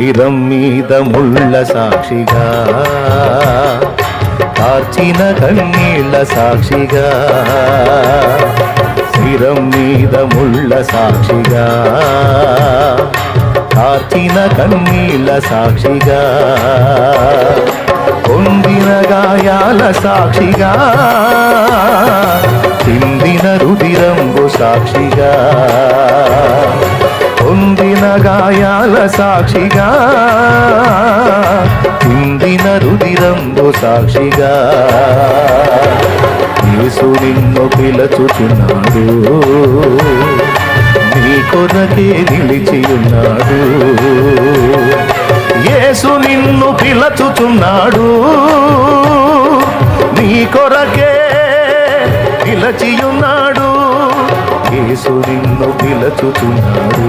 శరీరం మీద ముళ్ళ సాక్షిగా. కార్చిన కన్నీళ్ళ సాక్షిగా. శరీరం మీద ముళ్ళ సాక్షిగా. కార్చిన కన్నీళ్ళ సాక్షిగా. పొందిన గాయాల సాక్షిగా. చిందిన రుదిరంబు సాక్షిగా. గాయాల సాక్షిగా ఇందిన రుదిరంబు సాక్షిగా. యేసు నిన్ను పిలచుచున్నాడు నీ కొరకే నిలిచి ఉన్నాడు యేసు నిన్ను పిలచుచున్నాడు నీ కొరకే నిలచియున్నాడు. యేసు నిన్ను పిలచుచున్నాడు.